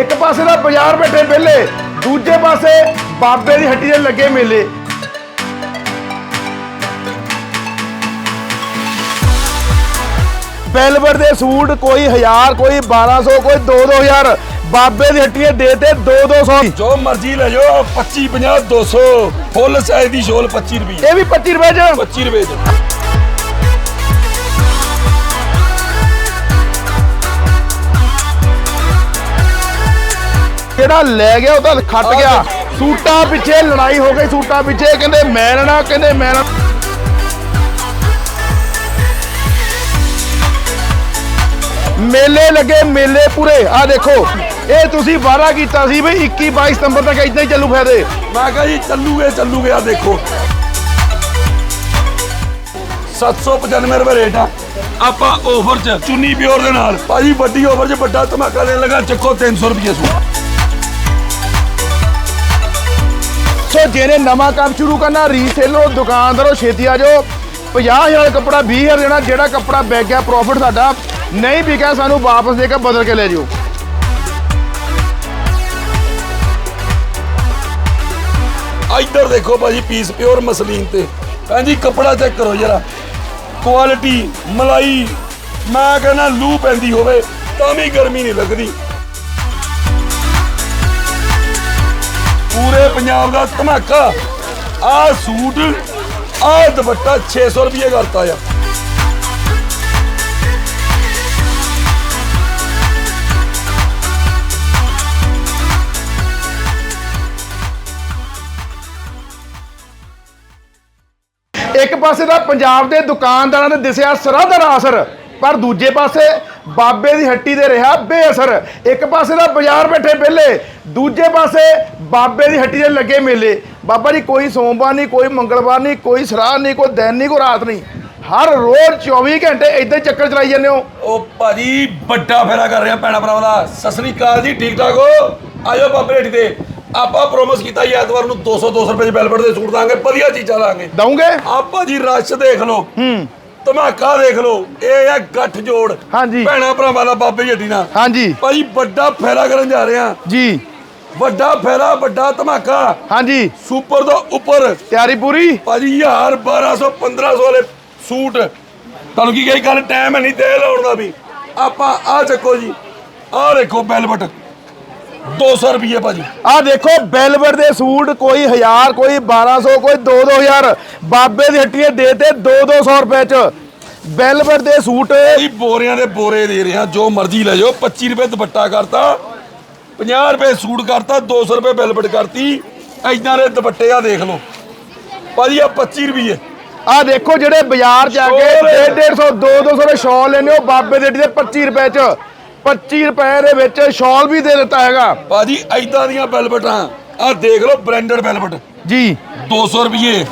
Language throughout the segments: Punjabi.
ਇੱਕ ਪਾਸੇ ਦਾ ਬਾਜ਼ਾਰ ਬੈਠੇ ਵਿਹਲੇ ਦੂਜੇ ਪਾਸੇ ਬਾਬੇ ਦੀ ਹੱਟੀ ਦੇ ਲੱਗੇ ਮੇਲੇ। ਬੈਲਵਰ ਦੇ ਸੂਟ ਕੋਈ 1000 ਕੋਈ 1200 ਕੋਈ 2-2000 ਬਾਬੇ ਦੀ ਹੱਟੀ ਦੇ ਦੇ ਤੇ 2-200 ਜੋ ਮਰਜ਼ੀ ਲੈ ਜਾਓ 25 50 200 ਫੁੱਲ ਸਾਈਜ਼ ਦੀ ਸ਼ੋਲ 25 ਰੁਪਏ ਇਹ ਵੀ 25 ਰੁਪਏ ਚ? 25 ਰੁਪਏ ਚ। ਜਿਹੜਾ ਲੈ ਗਿਆ ਉਹਦਾ ਖੱਟ ਗਿਆ। ਸੂਟਾਂ ਪਿੱਛੇ ਲੜਾਈ ਹੋ ਗਈ ਸੂਟਾਂ ਪਿੱਛੇ ਕਹਿੰਦੇ ਮੈਂ ਲੈਣਾ ਕਹਿੰਦੇ ਮੈਂ ਲੈਣਾ ਮੇਲੇ ਲੱਗੇ ਮੇਲੇ ਪੂਰੇ। ਆ ਦੇਖੋ ਇਹ ਤੁਸੀਂ ਵਾਅਦਾ ਕੀਤਾ ਸੀ ਵੀ 21 22 ਸਤੰਬਰ ਤੱਕ ਇਦਾਂ ਹੀ ਚੱਲੂ ਫਾਇਦੇ। ਮੈਂ ਕਿਹਾ ਜੀ ਚੱਲੂਗੇ ਚੱਲੂਗੇ ਆ ਦੇਖੋ। 795 ਰੁਪਏ ਰੇਟ ਆ। ਆਪਾਂ ਆਫਰ ਚ ਚੁੰਨੀ ਪਿਓਰ ਦੇ ਨਾਲ ਭਾਜੀ ਵੱਡੀ ਆਫਰ ਚ ਵੱਡਾ ਧਮਾਕਾ ਦੇਣ ਲੱਗਾ ਚੱਕੋ 300 ਰੁਪਏ ਸੂਟ। ਸੋ ਜਿਹਨੇ ਨਵਾਂ ਕੰਮ ਸ਼ੁਰੂ ਕਰਨਾ ਰੀਸੇਲਰ ਦੁਕਾਨਦਾਰੋ, ਛੇਤੀ ਆ ਜਾਓ। 50000 ਦਾ ਕੱਪੜਾ 20000 ਦੇਣਾ ਜਿਹੜਾ ਕੱਪੜਾ ਵਿਕ ਗਿਆ ਪ੍ਰੋਫਿਟ ਸਾਡਾ। ਨਹੀਂ ਵਿਕਿਆ, ਸਾਨੂੰ ਵਾਪਸ ਦੇ ਕੇ ਬਦਲ ਕੇ ਲੈ ਜਿਓ। ਇੱਧਰ ਦੇਖੋ ਭਾਜੀ ਪੀਸ ਪਿਓਰ ਮਸਲੀਨ ਤੇ। ਹਾਂਜੀ ਕੱਪੜਾ ਚੈੱਕ ਕਰੋ ਜਰਾ। ਕੁਆਲਿਟੀ ਮਲਾਈ, ਮੈਂ ਕਹਿੰਦਾ, ਲੂ ਪੈਂਦੀ ਹੋਵੇ, ਤਾਂ ਵੀ ਗਰਮੀ ਨਹੀਂ ਲੱਗਦੀ। ਪੂਰੇ ਪੰਜਾਬ ਦਾ ਧਮਾਕਾ। ਆਹ ਸੂਟ, ਆਹ ਦੁਪੱਟਾ 600 ਰੁਪਏ ਕਰਤਾ ਆ ਇੱਕ ਪਾਸੇ ਦਾ ਪੰਜਾਬ ਦੇ ਦੁਕਾਨਦਾਰਾਂ ਨੇ ਦਿਸਿਆ ਸਰਹੱਦ ਦਾ ਅਸਰ ਪਰ ਦੂਜੇ ਪਾਸੇ ਬਾਬੇ ਦੀ ਹੱਟੀ ਦੇ ਰਿਹਾ ਬੇਅਸਰ। ਇੱਕ ਪਾਸੇ ਦਾ ਬਾਜ਼ਾਰ ਬੈਠੇ ਵਿਹਲੇ ਦੂਜੇ ਪਾਸੇ ਬਾਬੇ ਦੀ ਹੱਟੀ ਦੇ ਲੱਗੇ ਮੇਲੇ। ਬਾਬਾ ਜੀ ਕੋਈ ਸੋਮਵਾਰ ਨਹੀਂ ਕੋਈ ਮੰਗਲਵਾਰ ਨਹੀਂ ਕੋਈ ਸਰਾਧ ਨਹੀਂ ਕੋਈ ਦਿਨ ਨਹੀਂ ਕੋਈ ਰਾਤ ਨਹੀਂ। ਹਰ ਰੋਜ਼ 24 ਘੰਟੇ ਇਦਾਂ ਚੱਕਰ ਚਲਾਈ ਜਾਂਦੇ ਹੋ। ਉਹ ਭਾਜੀ ਵੱਡਾ ਫੇਰਾ ਕਰ ਰਿਹਾ ਭੈਣਾ ਭਰਾਵਾਂ ਦਾ। ਸਤਿ ਸ੍ਰੀ ਅਕਾਲ ਜੀ ਠੀਕ ਠਾਕ ਹੋ? ਆਇਓ ਬਾਬੇ ਰੇਟੀ ਤੇ। ਆਪਾਂ ਪ੍ਰੋਮਿਸ ਕੀਤਾ ਐਤਵਾਰ ਨੂੰ 200 200 ਰੁਪਏ ਦੇ ਬੈਲਵਟ ਦੇ ਸੂਟ ਦਾਂਗੇ ਵਧੀਆ ਚੀਜ਼ਾਂ ਦਾਂਗੇ ਦਊਂਗੇ? ਆਪਾਂ ਜੀ ਰਸ਼ ਦੇਖ ਲਓ। ਹੂੰ। ਧਮਾਕਾ ਦੇਖ ਲਓ ਇਹ ਆ ਗੱਠ ਜੋੜ। ਹਾਂਜੀ। ਭੈਣਾ ਭਰਾਵਾਂ ਦਾ ਬਾਬੇ ਜੱਟੀ ਨਾਲ। ਹਾਂਜੀ। ਭਾਜੀ ਵੱਡਾ ਫੇਰਾ ਕਰਨ ਜਾ ਰਹੇ ਆ। ਜੀ। ਵੱਡਾ ਫੇਰਾ ਵੱਡਾ ਧਮਾਕਾ। ਹਾਂਜੀ। ਸੁਪਰ ਤੋਂ ਉੱਪਰ। ਤਿਆਰੀ ਪੂਰੀ? ਭਾਜੀ 1000 1200 1500 ਵਾਲੇ ਸੂਟ। ਤੁਹਾਨੂੰ ਕੀ ਕਹੀ ਗੱਲ ਟਾਈਮ ਹੈ ਨਹੀਂ ਤੇ ਲਾਉਣ ਦਾ ਵੀ। ਆਪਾਂ ਆ ਚੱਕੋ ਜੀ। ਆ ਦੇਖੋ ਬੈਲਵਟ 200 ਰੁਪਏ ਭਾਜੀ। ਆ ਦੇਖੋ ਬੈਲਵਰ ਦੇ ਸੂਟ ਕੋਈ 1000 ਕੋਈ 1200 ਕੋਈ 2-2000 ਬਾਬੇ ਦੀ ਹੱਟੀ ਦੇ ਤੇ 2-200 ਰੁਪਏ ਚ। ਬੈਲਵਰ ਦੇ ਸੂਟ ਇਹ ਬੋਰਿਆਂ ਦੇ ਬੋਰੇ ਦੇ ਰਿਹਾ ਜੋ ਮਰਜ਼ੀ ਲੈ ਜਾਓ। 25 ਰੁਪਏ ਦੁਪੱਟਾ ਕਰਤਾ 50 ਰੁਪਏ ਸੂਟ ਕਰਤਾ 200 ਰੁਪਏ ਬੈਲਵਟ ਕਰਤੀ। ਐਦਾਂ ਦੇ ਦੁਪੱਟੇ ਆ ਦੇਖ ਲਓ। ਭਾਜੀ ਆ 25 ਰੁਪਏ ਆ ਦੇਖੋ ਜਿਹੜੇ ਬਾਜ਼ਾਰ ਚ ਆ ਕੇ ਸ਼ਾਲ। 150 200 ਦੇ ਸ਼ਾਲ ਲੈਣੇ ਹੋ ਬਾਬੇ ਦੀ ਹੱਟੀ ਦੇ 25 ਰੁਪਏ ਚ। 25 ਰੁਪਏ ਦੇ ਵਿੱਚ ਸ਼ਾਲ ਵੀ ਦੇ ਦਿੱਤਾ ਹੈਗਾ। ਭਾਜੀ ਐਦਾਂ ਦੀਆਂ ਬੈਲਵਟਾਂ ਆ ਦੇਖ ਲਓ ਬ੍ਰਾਂਡਡ ਬੈਲਵਟ ਜੀ। 200 ਰੁਪਏ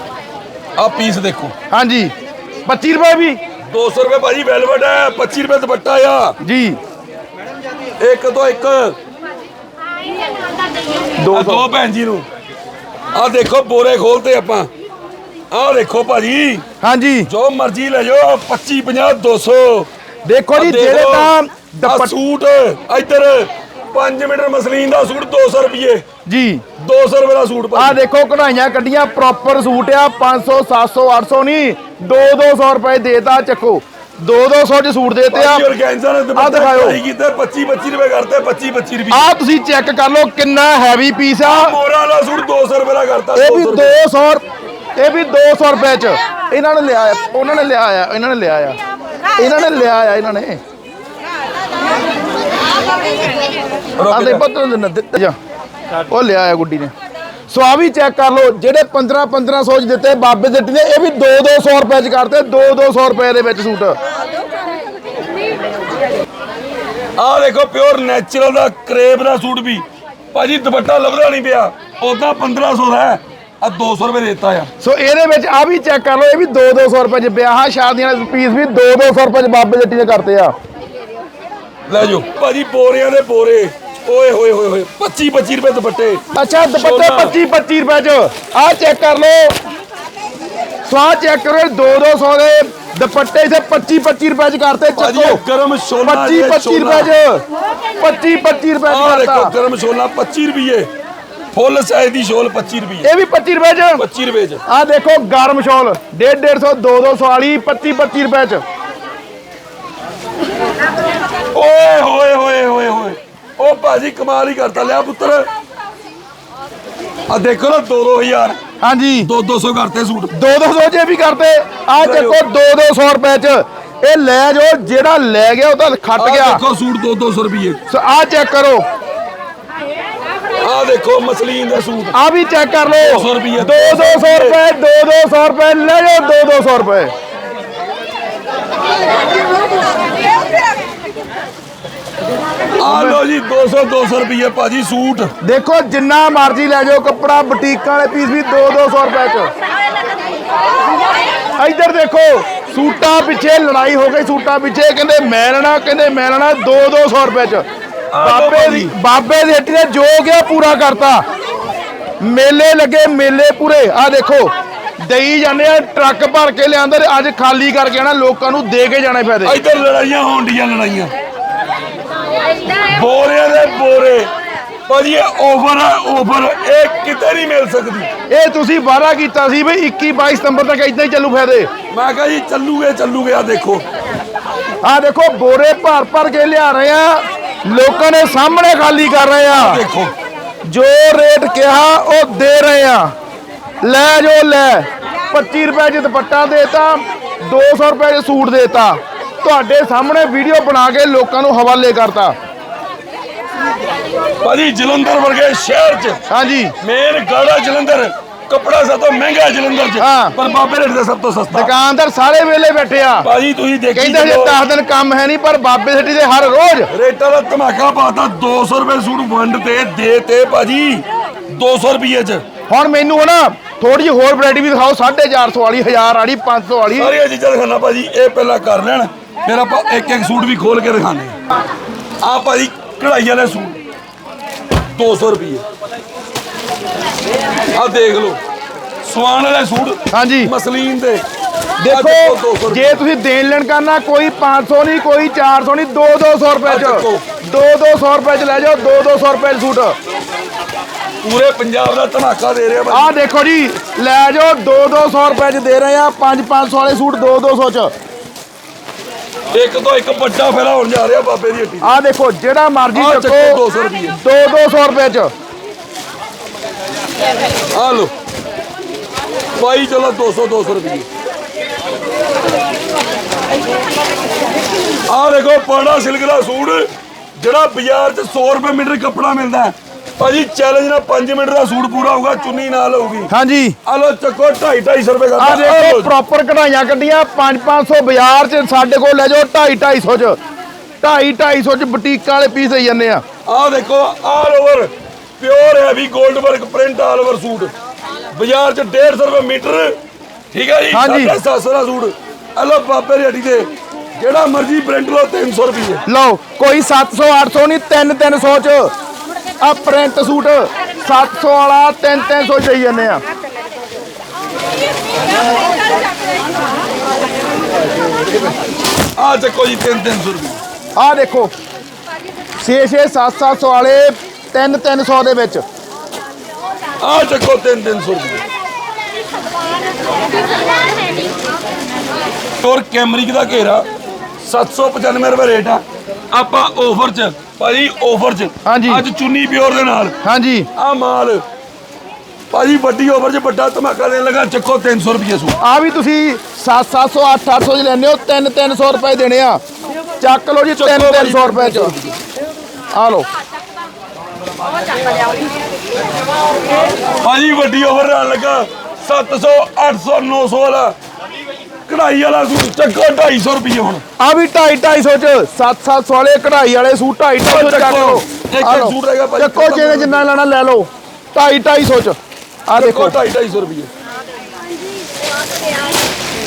ਆ ਪੀਸ ਦੇਖੋ। ਹਾਂਜੀ। 25 ਰੁਪਏ ਵੀ? 200 ਰੁਪਏ ਭਾਜੀ ਵੈਲਵਟ ਹੈ 25 ਰੁਪਏ ਦੁਪੱਟਾ ਆ। ਜੀ। ਇੱਕ ਤੋਂ ਇੱਕ। 200 ਦੋ ਭੈਣ ਜੀ ਨੂੰ। ਆ ਦੇਖੋ ਬੋਰੇ ਖੋਲਤੇ ਆਪਾਂ। ਆ ਦੇਖੋ ਭਾਜੀ। ਹਾਂਜੀ। ਜੋ ਮਰਜ਼ੀ ਲੈ ਜਾਓ 25 50 200 ਦੇਖੋ ਜੀ ਜਿਹੜੇ ਤਾਂ ਆਹ ਸੂਟ ਇੱਧਰ 5 ਮੀਟਰ ਮਸਲੀਨ ਦਾ ਸੂਟ 200 ਰੁਪਏ ਜੀ। 200 ਰੁਪਏ ਦਾ ਸੂਟ ਆ ਭਾਜੀ ਦੇਖੋ ਕਢਾਈਆਂ ਕੱਢੀਆਂ ਪ੍ਰੋਪਰ ਸੂਟ ਆ 500 700 800 ਨਹੀਂ 2 200 ਰੁਪਏ ਦੇਤਾ ਚੱਕੋ। 2 200 ਚ ਸੂਟ ਦੇਤੇ ਆ। ਭਾਜੀ ਔਰਗੈਂਜ਼ਾ ਨੇ ਆਹ ਦੁਪੱਟੇ ਦਿਖਾਇਓ। ਕਢਾਈ ਕੀਤੇ 25 25 ਰੁਪਏ ਕਰਤੇ 25 25 ਰੁਪਏ ਆ ਤੁਸੀਂ ਚੈੱਕ ਕਰ ਲਓ ਕਿੰਨਾ ਹੈਵੀ ਪੀਸ ਆ। ਮੋਰਾ ਵਾਲਾ ਸੂਟ 200 ਰੁਪਏ ਦਾ ਕਰਤਾ ਇਹ ਵੀ 200 ਰੁਪਏ। 200 ਇਹ ਵੀ 200 ਰੁਪਏ ਚ। ਇਹਨਾਂ ਨੇ ਲਿਆ ਆ ਉਹਨਾਂ ਨੇ ਲਿਆ ਆ। ਇਹਨਾਂ ਨੇ ਲਿਆ ਆ। ਇਹਨਾਂ ਨੇ ਲਿਆ ਆ ਇਹਨਾਂ ਨੇ। ਆ ਦੇ ਪੱਤਰ ਦੇ ਦਿੱਤੇ ਜਾ। ਉਹ ਲਿਆ ਆ ਗੁੱਡੀ ਨੇ। ਸੋ ਆ ਵੀ ਚੈੱਕ ਕਰ ਲਓ ਜਿਹੜੇ 15 1500 ਚ ਦਿੱਤੇ ਬਾਬੇ ਦੇ ਨੇ ਇਹ ਵੀ 2 200 ਰੁਪਏ ਚ ਕਰਤੇ 2 200 ਰੁਪਏ ਦੇ ਵਿੱਚ ਸੂਟ। ਆਹ ਦੇਖੋ ਪਿਓਰ ਨੈਚੁਰਲ ਦਾ ਕਰੇਬ ਦਾ ਸੂਟ ਵੀ। ਭਾਜੀ ਦੁਪੱਟਾ ਲੱਭਦਾ ਨਹੀਂ ਪਿਆ। ਉਦਾਂ 1500 ਦਾ ਹੈ। ਆ 200 ਰੁਪਏ ਦਿੱਤਾ ਆ। ਸੋ ਇਹਦੇ ਵਿੱਚ ਆ ਵੀ ਚੈੱਕ ਕਰ ਲਓ ਇਹ ਵੀ 2 200 ਰੁਪਏ ਚ ਵਿਆਹਾਂ ਸ਼ਾਦੀਆਂ ਦੇ ਪੀਸ ਵੀ 2 200 ਰੁਪਏ ਚ ਬਾਬੇ ਦੇ ਨੇ ਕਰਤੇ ਆ। ਲੈ ਜਾਓ। ਭਾਜੀ ਬੋਰਿਆਂ ਦੇ ਬੋਰੇ। ਓਏ ਹੋਏ ਹੋਏ ਹੋਏ। 25 25 ਰੁਪਏ ਦੁਪੱਟੇ। ਅੱਛਾ ਦੁਪੱਟੇ ਸੋਨਾ। 25 25 ਰੁਪਏ ਚ। ਆ ਚੈੱਕ ਕਰ ਲਓ। ਸੋ ਆਹ ਚੈੱਕ ਕਰੋ 2 200 ਦੇ ਦੁਪੱਟੇ ਇਥੇ 25 25 ਰੁਪਏ ਚ ਕਰਤੇ ਭਾਜੀ ਚੱਕੋ ਇਹ ਗਰਮ ਛੋਲਾ 25 ਜੇ 25 ਛੋਲਾ। ਰੁਪਏ ਚ। 25 25 ਰੁਪਏ ਚ ਦੇਖੋ ਕਰਤਾ। ਗਰਮ ਛੋਲਾ 25 ਰੁਪਏ ਫੁੱਲ ਸਾਈਜ਼ ਦੀ ਸ਼ੋਲ 25 ਰੁਪਏ ਇਹ ਵੀ 25 ਰੁਪਏ ਚ। 25 ਰੁਪਏ ਚ। ਆ ਦੇਖੋ ਗਰਮ ਸ਼ਾਲ 1.5 150 2 200 ਵਾਲੀ 25 25 ਰੁਪਏ ਚ। ਓਏ ਹੋਏ ਹੋਏ ਹੋਏ ਹੋਏ। ਉਹ ਭਾਜੀ ਕਮਾਲ ਹੀ ਕਰਤਾ ਲਿਆ ਪੁੱਤਰ। ਆ ਦੇਖੋ ਨਾ 2 2000 ਹਾਂਜੀ। 2 200 ਕਰਤੇ ਸੂਟ। 2 200 ਜੇ ਵੀ ਕਰਦੇ ਆ ਦੇਖੋ 2 200 ਰੁਪਏ ਚ। ਇਹ ਲੈ ਜਾਓ ਜਿਹੜਾ ਲੈ ਗਿਆ ਉਹ ਤਾਂ ਖੱਟ ਆ ਗਿਆ। ਦੇਖੋ ਸੂਟ 2 200 ਰੁਪਏ ਆ ਚੈੱਕ ਕਰੋ। ਆ ਦੇਖੋ ਮਸਲੀਨ ਦਾ ਸੂਟ। ਆ ਵੀ ਚੈੱਕ ਕਰ ਲਓ। 200 ਰੁਪਈਏ। 2 200 ਰੁਪਏ 2 200 ਰੁਪਏ ਲੈ ਜਾਓ 2 200 ਰੁਪਏ। ਆ ਲੋ ਜੀ 200 200 ਰੁਪਏ ਭਾਜੀ ਸੂਟ। ਦੇਖੋ ਜਿੰਨਾ ਮਰਜ਼ੀ ਲੈ ਜਾਓ ਕੱਪੜਾ ਬੁਟੀਕਾਂ ਵਾਲੇ ਪੀਸ ਵੀ 2 200 ਰੁਪਏ ਚ। ਇੱਧਰ ਦੇਖੋ ਸੂਟਾਂ ਪਿੱਛੇ ਲੜਾਈ ਹੋ ਗਈ ਸੂਟਾਂ ਪਿੱਛੇ। ਕਹਿੰਦੇ ਮੈਂ ਲੈਣਾ ਕਹਿੰਦੇ ਮੈਂ ਲੈਣਾ 2 200 ਰੁਪਏ ਚ। ਬਾਬੇ ਦੀ ਬਾਬੇ ਦੀ ਹੱਟੀ ਨੇ ਜੋ ਗਿਆ ਪੂਰਾ ਕਰਤਾ। ਮੇਲੇ ਲੱਗੇ ਮੇਲੇ ਪੂਰੇ। ਆ ਦੇਖੋ ਦੇਈ ਜਾਂਦੇ ਆ ਟਰੱਕ ਭਰ ਕੇ ਲਿਆਂਦੇ ਅੱਜ ਖਾਲੀ ਕਰਕੇ ਆਣਾ ਲੋਕਾਂ ਨੂੰ ਦੇ ਕੇ ਜਾਣੇ ਫਾਇਦੇ। ਇੱਧਰ ਲੜਾਈਆਂ ਹੋਣ ਡੀਆਂ ਲੜਾਈਆਂ। ਬੋਰੇ ਦੇ ਬੋਰੇ। ਭਾਜੀ ਇਹ ਓਵਰ ਹੈ ਓਵਰ ਇਹ ਕਿਤੇ ਨਹੀਂ ਮਿਲ ਸਕਦੀ। ਇਹ ਤੁਸੀਂ ਵਾਅਦਾ ਕੀਤਾ ਸੀ ਵੀ 21 22 ਸਤੰਬਰ ਤੱਕ ਇਦਾਂ ਹੀ ਚੱਲੂ ਫਾਇਦੇ। ਮੈਂ ਕਹਾਂ ਜੀ ਚੱਲੂਗੇ ਚੱਲੂਗੇ ਆ ਦੇਖੋ। ਆ ਦੇਖੋ ਬੋਰੇ ਭਰ ਭਰ ਕੇ ਲਿਆ ਰਹੇ ਆ। ਲੋਕਾਂ ਦੇ ਸਾਹਮਣੇ ਖਾਲੀ ਕਰ ਰਹੇ ਆ। ਦੇਖੋ। ਜੋ ਰੇਟ ਕਿਹਾ ਉਹ ਦੇ ਰਹੇ ਆ। ਲੈ ਜੋ ਲੈ। 25 ਰੁਪਏ ਚ ਦੁਪੱਟਾ ਦੇਤਾ 200 ਰੁਪਏ ਚ ਸੂਟ ਦੇਤਾ। ਤੁਹਾਡੇ ਸਾਹਮਣੇ ਵੀਡੀਓ ਬਣਾ ਕੇ ਲੋਕਾਂ ਨੂੰ ਹਵਾਲੇ ਕਰਤਾ। ਭਾਜੀ ਜਲੰਧਰ ਵਰਗੇ ਸ਼ਹਿਰ 'ਚ ਹਾਂਜੀ। ਮੇਨ ਗਾੜਾ ਜਲੰਧਰ ਕਪੜਾ ਸਭ ਤੋਂ ਮਹਿੰਗਾ ਜਲੰਧਰ 'ਚ ਹਾਂ। ਪਰ ਬਾਬੇ ਰੇਟ ਦਾ ਸਭ ਤੋਂ ਸਸਤਾ। ਦੁਕਾਨਦਾਰ ਸਾਰੇ ਵੇਲੇ ਬੈਠੇ ਆ। ਭਾਜੀ ਤੁਸੀਂ ਦੇਖੀ ਕਹਿੰਦੇ ਜੇ ਚੱਲੋ, 10 ਦਿਨ ਕੰਮ ਹੈ ਨਹੀਂ ਪਰ ਬਾਬੇ ਸੱਟੀ ਦੇ ਹਰ ਰੋਜ਼। ਰੇਟਾਂ ਦਾ ਧਮਾਕਾ ਪਾਤਾ 200 ਰੁਪਏ ਸੂਟ ਵੰਡ ਤੇ ਦੇ ਤੇ ਭਾਜੀ 200 ਰੁਪਏ 'ਚ। ਹੁਣ ਮੈਨੂੰ ਹਨਾ ਥੋੜੀ ਜਿਹੀ ਹੋਰ ਵੈਰਾਈਟੀ ਵੀ ਦਿਖਾਓ 450 ਵਾਲੀ 1000 ਵਾਲੀ 500 ਵਾਲੀ। ਸਾਰੀਆਂ ਚੀਜ਼ਾਂ ਦਿਖਾਣਾ ਭਾਜੀ ਇਹ ਪਹਿਲਾਂ ਕਰ ਲੈਣ। ਫਿਰ ਆਪਾਂ ਇੱਕ ਇੱਕ ਸੂਟ ਵੀ ਖੋਲ ਕੇ ਦਿਖਾਣੇ ਆ ਭਾਜੀ ਕਢਾਈ ਵਾਲੇ ਸੂਟ। 200 ਰੁਪਏ ਆ ਦੇਖ ਲਓ। ਸਵਾਨ ਵਾਲੇ ਸੂਟ ਹਾਂਜੀ। ਮਸਲੀਨ ਦੇ। ਆਹ 200 ਦੇਖੋ। ਜੇ ਤੁਸੀਂ ਦੇਣ ਲੈਣ ਕਰਨਾ ਕੋਈ 500 ਨਹੀਂ ਕੋਈ 400 ਨਹੀਂ 2 200 ਰੁਪਏ। ਚ। 2 200 ਰੁਪਏ ਚ ਲੈ ਜਾਓ 2 200 ਰੁਪਏ ਸੂਟ। ਪੂਰੇ ਪੰਜਾਬ ਦਾ ਧਮਾਕਾ ਦੇ ਰਿਹਾ ਭਾਜੀ। ਆਹ ਦੇਖੋ ਜੀ ਲੈ ਜਾਓ 2 200 ਰੁਪਏ ਚ ਦੇ ਰਹੇ ਆ 5 500 ਵਾਲੇ ਸੂਟ 2 200 ਚ। ਇੱਕ ਤੋਂ ਇੱਕ ਵੱਡਾ ਫੈਲਾ ਹੋਣ ਜਾ ਰਿਹਾ ਬਾਬੇ ਦੀ ਹੱਟੀ ਆਹ ਦੇਖੋ ਜਿਹੜਾ ਮਰਜ਼ੀ ਆਹ ਚੱਕੋ ਚੱਕੋ। 200 ਰੁਪਏ 2 200 ਰੁਪਏ ਚ। ਆ ਲਓ। ਭਾਈ ਚਲੋ 200 200 ਰੁਪਏ ਆ ਦੇਖੋ ਪਾੜਾ ਸਿਲਕ ਦਾ ਸੂਟ ਜਿਹੜਾ ਬਾਜ਼ਾਰ 'ਚ 100 ਰੁਪਏ ਮੀਟਰ ਕੱਪੜਾ ਮਿਲਦਾ ਹੈ। ਭਾਜੀ ਚੈਲੰਜ ਨਾਲ 5 ਮਿੰਟ ਦਾ ਸੂਟ ਪੂਰਾ ਹੋਊਗਾ ਚੁੰਨੀ ਨਾਲ ਹੋਊਗੀ। ਹਾਂਜੀ। ਆ ਲਓ ਚੱਕੋ 2.5 250 ਰੁਪਏ ਦਾ ਆਹ ਦੇਖੋ ਪ੍ਰੋਪਰ ਕਢਾਈਆਂ ਕੱਢੀਆਂ 5 500 ਬਾਜ਼ਾਰ ਚ ਸਾਡੇ ਕੋਲ ਲੈ ਜਾਓ 2.5 250 ਚ। 2.5 250 ਚ ਬੁਟੀਕਾਂ ਵਾਲੇ ਪੀਸ ਦੇਈ ਜਾਂਦੇ ਆ। ਆ ਦੇਖੋ ਆਲ ਓਵਰ ਪਿਓਰ ਹੈਵੀ 골ਡ work print all over suit. ਬਾਜ਼ਾਰ 'ਚ 150 ਰੁਪਏ ਮੀਟਰ ਠੀਕ ਹੈ ਜੀ? ਹਾਂਜੀ। 750 ਦਾ ਸੂਟ। ਆ ਲਓ ਬਾਬੇ ਦੀ ਹੱਟੀ ਤੇ ਜਿਹੜਾ ਮਰਜ਼ੀ ਪ੍ਰਿੰਟ ਲਓ 300 ਰੁਪਏ। ਲਓ ਕੋਈ 700 800 ਨਹੀਂ 3 300 ਚ। ਆ ਪ੍ਰਿੰਟ ਸੂਟ 700 ਵਾਲਾ 3 300 ਚ ਦੇਈ ਜਾਂਦੇ ਆ। ਆ ਚੱਕੋ ਜੀ 3 300 ਰੁਪਏ। ਆ ਦੇਖੋ 6 6 7 700 ਵਾਲੇ 3 300 ਦੇ ਵਿੱਚ। ਆ ਚੱਕੋ 3 300 ਰੁਪਏ। ਟੋਰ ਕੈਮਰਿਕ ਦਾ ਘੇਰਾ 795 ਰੁਪਏ ਰੇਟ ਆ। ਆਪਾਂ ਆਫਰ 'ਚ ਭਾਜੀ ਆਫਰ 'ਚ। ਹਾਂਜੀ। ਅੱਜ ਚੁੰਨੀ ਪਿਓਰ ਦੇ ਨਾਲ। ਹਾਂਜੀ। ਆ ਮਾਲ। ਭਾਜੀ ਵੱਡੀ ਆਫਰ 'ਚ ਵੱਡਾ ਧਮਾਕਾ ਦੇਣ ਲੱਗਾ ਚੱਕੋ 300 ਰੁਪਏ ਸੂਟ। ਆ ਵੀ ਤੁਸੀਂ 7 700 8 800 ਚ ਲੈਣੇ ਹੋ 3 300 ਰੁਪਏ ਦੇਣੇ ਆ। ਚੱਕ ਲਓ ਜੀ 3 ਚੱਕੋ 300 ਰੁਪਏ ਚ। ਆ ਲਓ। ਭਾਜੀ ਵੱਡੀ ਆਫਰ ਨਾਲ ਲੱਗਾ 700 800 900 ਵਾਲਾ। ਕਢਾਈ ਵਾਲਾ ਸੂਟ ਚੱਕੋ 250 ਰੁਪਏ ਹੁਣ। ਆ ਵੀ 2.5 250 ਚ 7 700 ਵਾਲੇ ਕਢਾਈ ਵਾਲੇ ਸੂਟ 2.5 250 ਚੱਕ ਲਓ। ਇੱਕ ਲਓ। ਸੂਟ ਹੈਗਾ ਭਾਜੀ, ਚੱਕੋ ਜਿਹਨੇ ਜਿੰਨਾ ਲੈਣਾ ਲੈ ਲਓ। 2.5 250 ਚ। ਆ ਦੇਖੋ। ਦੇਖੋ 250 ਰੁਪਏ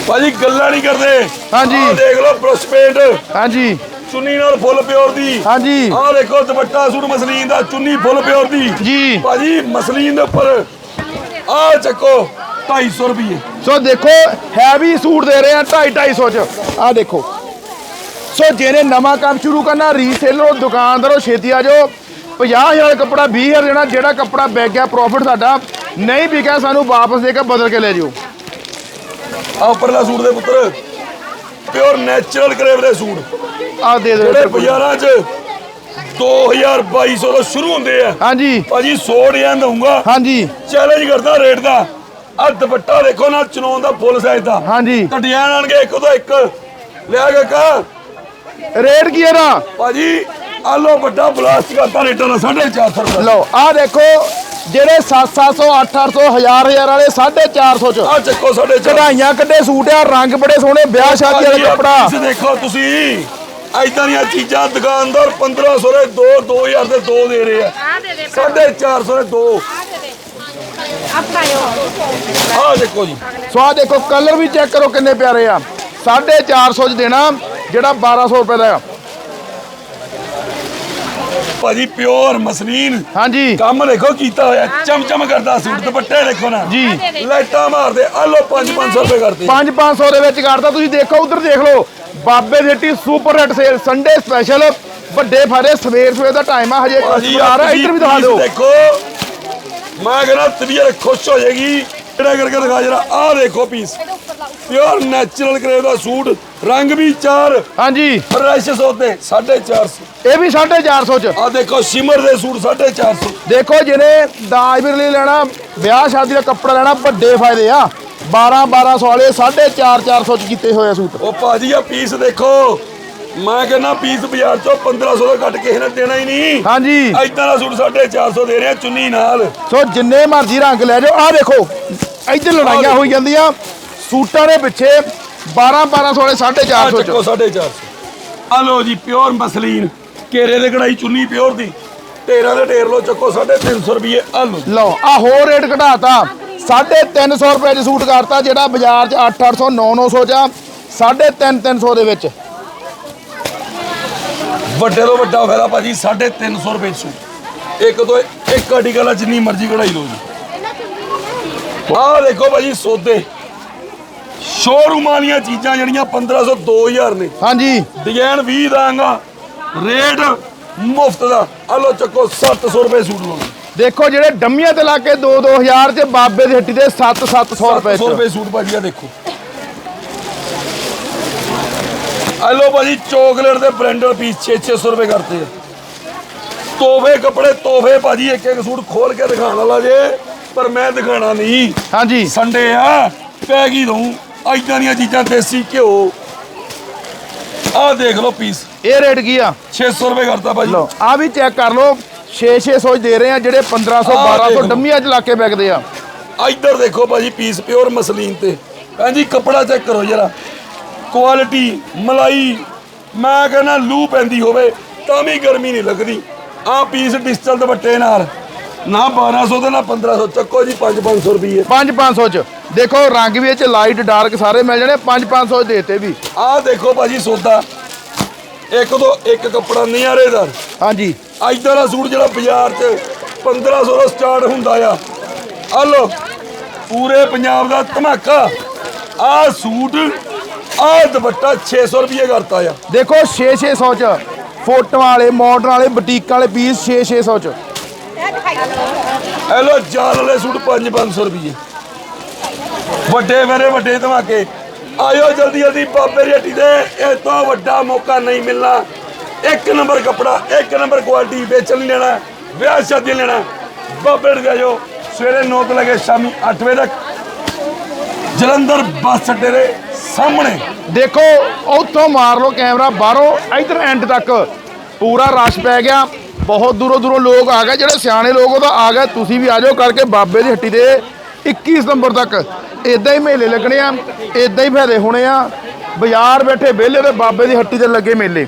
ਭਾਜੀ ਗੱਲਾਂ ਨਹੀਂ ਕਰਦੇ। ਹਾਂਜੀ। ਆਹ ਦੇਖ ਲਓ ਬ੍ਰਸ਼ ਪੇਂਟ ਹਾਂਜੀ। ਚੁੰਨੀ ਨਾਲ ਫੁੱਲ ਪਿਓਰ ਦੀ। ਹਾਂਜੀ। ਆਹ ਦੇਖੋ ਦੁਪੱਟਾ ਸੂਟ ਮਸਲੀਨ ਦਾ ਚੁੰਨੀ ਫੁੱਲ ਪਿਓਰ ਦੀ। ਜੀ। ਭਾਜੀ ਮਸਲੀਨ ਦੇ ਉੱਪਰ। ਆਹ ਚੱਕੋ। 250 ਰੁਪਏ ਸੋ ਦੇਖੋ ਹੈਵੀ ਸੂਟ ਦੇ ਰਹੇ ਆ 2.5 250 ਚ। ਆ ਦੇਖੋ। ਸੋ ਜਿਹਨੇ ਨਵਾਂ ਕੰਮ ਸ਼ੁਰੂ ਕਰਨਾ ਰੀਸੇਲਰ ਦੁਕਾਨਦਾਰੋ ਛੇਤੀ ਆ ਜਾਓ। 50000 ਦਾ ਕੱਪੜਾ 20000 ਦੇਣਾ ਜਿਹੜਾ ਕੱਪੜਾ ਵਿਕ ਗਿਆ ਪ੍ਰੋਫਿਟ ਸਾਡਾ। ਨਹੀਂ ਵਿਕਿਆ ਸਾਨੂੰ ਵਾਪਸ ਦੇ ਕੇ ਬਦਲ ਕੇ ਲੈ ਜਿਓ। ਆ ਉੱਪਰਲਾ ਸੂਟ ਦੇ ਪੁੱਤਰ ਪਿਓਰ ਨੈਚੁਰਲ ਕਰੇਵ ਦੇ ਸੂਟ। ਆ ਦੇ ਦਿਓ ਜਿਹੜੇ। ਬਾਜ਼ਾਰਾਂ 'ਚ 2200 ਤੋਂ ਸ਼ੁਰੂ ਹੁੰਦੇ ਆ। ਹਾਂਜੀ। ਭਾਜੀ 100 ਡਿਜ਼ਾਈਨ ਦਊਂਗਾ। ਹਾਂਜੀ। ਚੈਲੰਜ ਕਰਦਾ ਰੇਟ ਦਾ। ਆ ਦੁਪੱਟਾ ਦੇਖੋ ਨਾ ਚਨੋਨ ਦਾ ਫੁੱਲ ਸਾਈਜ਼ ਦਾ। ਹਾਂਜੀ। ਤਾਂ ਡਿਜ਼ਾਈਨ ਆਣਗੇ ਇੱਕ ਤੋਂ ਇੱਕ। ਲਿਆ ਕੇ ਕਾ ਰੇਟ ਕੀ ਇਹਦਾ? ਭਾਜੀ ਆ ਲੋ ਵੱਡਾ ਬਲਾਸਟ ਕਰਤਾ ਰੇਟਾਂ ਦਾ 450 ਰੁਪਏ। ਲਓ ਆ ਦੇਖੋ ਜਿਹੜੇ 700 800 1000 1000 ਵਾਲੇ 450 ਚ। ਆ ਚੱਕੋ ਸਾਡੇ ਚਾਰ। ਕਢਾਈਆਂ ਕੱਢੇ ਸੂਟ ਆ ਰੰਗ ਬੜੇ ਸੋਹਣੇ ਵਿਆਹ ਸ਼ਾਦੀ ਵਾਲਾ ਕੱਪੜਾ। ਪੀਸ ਦੇਖੋ ਤੁਸੀਂ ਐਦਾਂ ਦੀਆਂ ਚੀਜ਼ਾਂ ਦੁਕਾਨਦਾਰ 1500 ਦੇ 2 2000 ਦੇ 2 ਦੇ ਰਹੇ ਆ। ਆ ਦੇ ਦੇ 450 ਦੇ 2 ਆ ਦੇ ਦੇ ਆਪਣਾ ਆ ਦੇਖੋ ਜੀ। ਸੋ ਆਹ ਦੇਖੋ ਕਲਰ ਵੀ ਚੈੱਕ ਕਰੋ ਕਿੰਨੇ ਪਿਆਰੇ ਆ। 450 ਚ ਦੇਣਾ ਜਿਹੜਾ 1200 ਰੁਪਏ ਦਾ ਆ। ਭਾਜੀ ਪਿਓਰ ਮਸਲੀਨ। ਹਾਂਜੀ। ਕੰਮ ਦੇਖੋ ਕੀਤਾ ਹੋਇਆ ਚਮਚਮ ਕਰਦਾ ਸੂਟ ਦੁਪੱਟੇ ਦੇਖੋ ਨਾ। ਜੀ। ਲਾਈਟਾਂ ਮਾਰਦੇ ਆ ਲੋ 5-500 ਰੁਪਏ ਕਰਤੇ। 5-500 ਦੇ ਵਿੱਚ ਕਰਤਾ ਤੁਸੀਂ ਦੇਖੋ ਉਧਰ ਦੇਖ ਲਓ। ਬਾਬੇ ਹੱਟੀ super hit sale Sunday special. ਵੱਡੇ ਫਾਇਦੇ ਸਵੇਰ ਸਵੇਰ ਦਾ ਟਾਈਮ ਆ ਹਜੇ ਕਸਟਮਰ ਆ ਰਿਹਾ ਇੱਧਰ ਵੀ ਦਿਖਾ ਦਿਓ। ਦੇਖੋ। ਮੈਂ ਕਹਿੰਦਾ ਤਬੀਅਤ ਖੁਸ਼ ਹੋ ਜਾਏਗੀ। ਕਿਹੜਾ ਕਰਕੇ ਦਿਖਾ ਜਰਾ ਆਹ ਦੇਖੋ ਪੀਸ ਪਿਓਰ ਨੈਚੁਰਲ ਕਰੇਵ ਦਾ ਸੂਟ ਰੰਗ ਵੀ ਚਾਰ ਹਾਂਜੀ। ਫਰੈਸ਼ ਸੋਤੇ 450 ਇਹ ਵੀ 450 ਚ। ਆ ਦੇਖੋ ਸ਼ਿਮਰ ਦੇ ਸੂਟ 450 ਦੇਖੋ ਜਿਹਨੇ ਦਾਜ ਵੀ ਲਈ ਲੈਣਾ ਵਿਆਹ ਸ਼ਾਦੀ ਦਾ ਕੱਪੜਾ ਲੈਣਾ ਵੱਡੇ ਫਾਇਦੇ ਆ। 12 1200 ਵਾਲੇ 4.5 400 ਚ ਕੀਤੇ ਹੋਏ ਸੂਟ। ਉਹ ਭਾਜੀ ਆ ਪੀਸ ਦੇਖੋ। ਮੈਂ ਕਹਿੰਦਾ ਪੀਸ ਬਾਜ਼ਾਰ ਚੋਂ 1500 ਦਾ ਕੱਟ ਕਿਸੇ ਨੇ ਦੇਣਾ ਹੀ ਨਹੀਂ। ਹਾਂਜੀ। ਐਦਾਂ ਦਾ ਸੂਟ 450 ਦੇ ਰਹੇ ਚੁੰਨੀ ਨਾਲ। ਸੋ ਜਿੰਨੇ ਮਰਜ਼ੀ ਰੰਗ ਲੈ ਜਾਓ। ਆਹ ਦੇਖੋ ਇੱਧਰ ਲੜਾਈਆਂ ਹੋਈ ਜਾਂਦੀਆਂ। ਸੂਟਾਂ ਦੇ ਪਿੱਛੇ 12 1200 ਵਾਲੇ ਆ 450 ਚੱਕੋ ਚ 450 ਆ ਲੋ ਜੀ ਪਿਓਰ ਮਸਲੀਨ। ਘੇਰੇ ਦੇ ਕਢਾਈ ਚੁੰਨੀ ਪਿਓਰ ਦੀ। ਢੇਰਾਂ ਦੇ ਢੇਰ ਲੋ ਚੱਕੋ 350 ਰੁਪਏ ਆ ਲੋ ਲਓ। ਆ ਹੋਰ ਰੇਟ ਘਟਾਤਾ। 350 ਰੁਪਏ ਚ ਸੂਟ ਕਰਤਾ ਜਿਹੜਾ ਬਾਜ਼ਾਰ ਚ 8 800 9 900 ਚ 350 300 ਦੇ ਵਿੱਚ। ਵੱਡੇ ਤੋਂ ਵੱਡਾ ਫਾਇਦਾ ਭਾਜੀ 350 ਰੁਪਏ ਚ। ਸੂਟ ਇੱਕ ਤੋਂ ਇੱਕ ਆਰਟੀਕਲ ਆ ਜਿੰਨੀ ਮਰਜ਼ੀ ਕਢਾਈ ਲਓ ਜੀ। ਆਹ ਦੇਖੋ ਭਾਜੀ ਸੌਦੇ। ਸ਼ੋਰੂਮ ਵਾਲੀਆਂ ਚੀਜ਼ਾਂ ਜਿਹੜੀਆਂ 1500 2000 ਨੇ। ਹਾਂਜੀ। ਡਿਜ਼ਾਈਨ 20 ਦਾਂਗਾ ਰੇਟ ਮੁਫਤ ਦਾ। ਆ ਲੋ ਚੱਕੋ 700 ਰੁਪਏ ਸੂਟ ਲਓ ਦੇਖੋ ਜਿਹੜੇ ਡੰਮੀਆਂ ਤੇ ਲਾ ਕੇ 2 2000 ਚ ਬਾਬੇ ਦੀ ਹੱਟੀ ਦੇ 7 700 ਰੁਪਏ 700 ਚ। ਰੁਪਏ ਸੂਟ ਭਾਜੀ ਆ ਦੇਖੋ। ਆ ਲੋ ਭਾਜੀ ਚੋਕਲੇਟ ਦੇ ਬ੍ਰਾਂਡਡ ਪੀਸ 6-600 ਰੁਪਏ ਕਰਤੇ। ਆ ਤੋਹਫੇ ਕੱਪੜੇ ਤੋਹਫੇ ਭਾਜੀ ਇੱਕ ਇੱਕ ਸੂਟ ਖੋਲ ਕੇ ਦਿਖਾਉਣ ਵਾਲਾ ਜੇ ਪਰ ਮੈਂ ਦਿਖਾਣਾ ਨਹੀਂ। ਹਾਂਜੀ। ਸੰਡੇ ਆ ਪੈ ਗਈ ਦਊ। ਐਦਾਂ ਦੀਆਂ ਚੀਜ਼ਾਂ ਦੇਸੀ ਘਿਓ। ਆਹ ਦੇਖ ਲਓ ਪੀਸ ਇਹ ਰੇਟ ਕੀ ਆ? 600 ਰੁਪਏ ਕਰਤਾ ਭਾਜੀ। ਲਓ ਆ ਵੀ ਚੈੱਕ ਕਰ ਲਓ। 6 600 ਦੇ ਰਹੇ ਆ ਜਿਹੜੇ 1500 ਆਹ 1200 ਦੇਖੋ। ਡੰਮੀਆਂ ਚ ਲਾ ਕੇ ਵਿਕਦੇ ਆ। ਇੱਧਰ ਦੇਖੋ ਭਾਜੀ ਪੀਸ ਪਿਓਰ ਮਸਲੀਨ ਤੇ। ਭੈਣ ਜੀ ਕੱਪੜਾ ਚੈੱਕ ਕਰੋ ਜਰਾ। ਕੁਆਲਿਟੀ ਮਲਾਈ ਮੈਂ ਕਹਿੰਦਾ ਲੂ ਪੈਂਦੀ ਹੋਵੇ ਤਾਂ ਵੀ ਗਰਮੀ ਨਹੀਂ ਲੱਗਦੀ। ਆਹ ਪੀਸ ਡਿਜੀਟਲ ਦੁਪੱਟੇ ਨਾਲ ਨਾ 1200 ਤੇ ਨਾ 1500 ਚੱਕੋ ਜੀ 5-500 ਰੁਪਏ 5-500 ਚ। ਦੇਖੋ ਰੰਗ ਵੀ ਇਹ ਚ ਲਾਈਟ ਡਾਰਕ ਸਾਰੇ ਮਿਲ ਜਾਣੇ 5-500 ਚ ਦੇਤੇ ਵੀ। ਆਹ ਦੇਖੋ ਭਾਜੀ ਸੌਦਾ। ਇੱਕ ਤੋਂ ਇੱਕ ਕੱਪੜਾ ਨਿਆਰੇਦਾਰ ਹਾਂਜੀ। ਇੱਧਰ ਦਾ ਸੂਟ ਜਿਹੜਾ ਬਾਜ਼ਾਰ 'ਚ 1500 ਤੋਂ ਸਟਾਰਟ ਹੁੰਦਾ ਆ। ਆ ਲੋ ਪੂਰੇ ਪੰਜਾਬ ਦਾ ਧਮਾਕਾ। ਆਹ ਸੂਟ ਆਹ ਦੁਪੱਟਾ 600 ਰੁਪਏ ਕਰਤਾ ਆ ਦੇਖੋ 6-600 ਚ। ਫੋਟੋਆਂ ਵਾਲੇ ਮਾਡਰਨ ਵਾਲੇ ਬੁਟੀਕਾਂ ਵਾਲੇ ਪੀਸ 6-600 ਚ। ਇਹ ਲੋ ਜਾਲ ਵਾਲੇ ਸੂਟ 5-500 ਰੁਪਏ ਵੱਡੇ ਮੇਰੇ ਵੱਡੇ ਧਮਾਕੇ। ਆਇਓ ਜਲਦੀ ਜਲਦੀ ਬਾਬੇ ਦੀ ਹੱਟੀ ਦੇ ਇਹ ਤੋਂ ਵੱਡਾ ਮੌਕਾ ਨਹੀਂ ਮਿਲਣਾ। ਇੱਕ ਨੰਬਰ ਕੱਪੜਾ ਇੱਕ ਨੰਬਰ ਕੁਆਲਿਟੀ ਵੇਚਣ ਲੈਣਾ ਵਿਆਹ ਸ਼ਾਦੀ ਲੈਣਾ। ਬਾਬੇ ਦੇ ਆਇਓ ਸਵੇਰੇ 9 ਤੋਂ ਲੈ ਕੇ ਸ਼ਾਮੀ 8 ਵਜੇ ਤੱਕ। ਜਲੰਧਰ ਬੱਸ ਅੱਡੇ ਦੇ ਸਾਹਮਣੇ। ਦੇਖੋ, ਉੱਥੋਂ ਮਾਰ ਲਓ ਕੈਮਰਾ, ਬਾਹਰੋਂ ਇਧਰ ਐਂਡ ਤੱਕ ਪੂਰਾ ਰਸ਼ ਪੈ ਗਿਆ। ਬਹੁਤ ਦੂਰੋਂ ਦੂਰੋਂ ਲੋਕ ਆ ਗਏ, ਜਿਹੜੇ ਸਿਆਣੇ ਲੋਕ ਉਹ ਤਾਂ ਆ ਗਏ। ਤੁਸੀਂ ਵੀ ਆ ਜਾਓ ਕਰਕੇ ਬਾਬੇ ਦੀ ਹੱਟੀ ਦੇ 21 ਸਤੰਬਰ ਤੱਕ। ਇਦਾਂ ਹੀ ਮੇਲੇ ਲੱਗਣੇ ਆ ਇਦਾਂ ਹੀ ਫਾਇਦੇ ਹੋਣੇ ਆ। ਬਾਜ਼ਾਰ ਬੈਠੇ ਵਿਹਲੇ ਤੇ ਬਾਬੇ ਦੀ ਹੱਟੀ ਤੇ ਲੱਗੇ ਮੇਲੇ।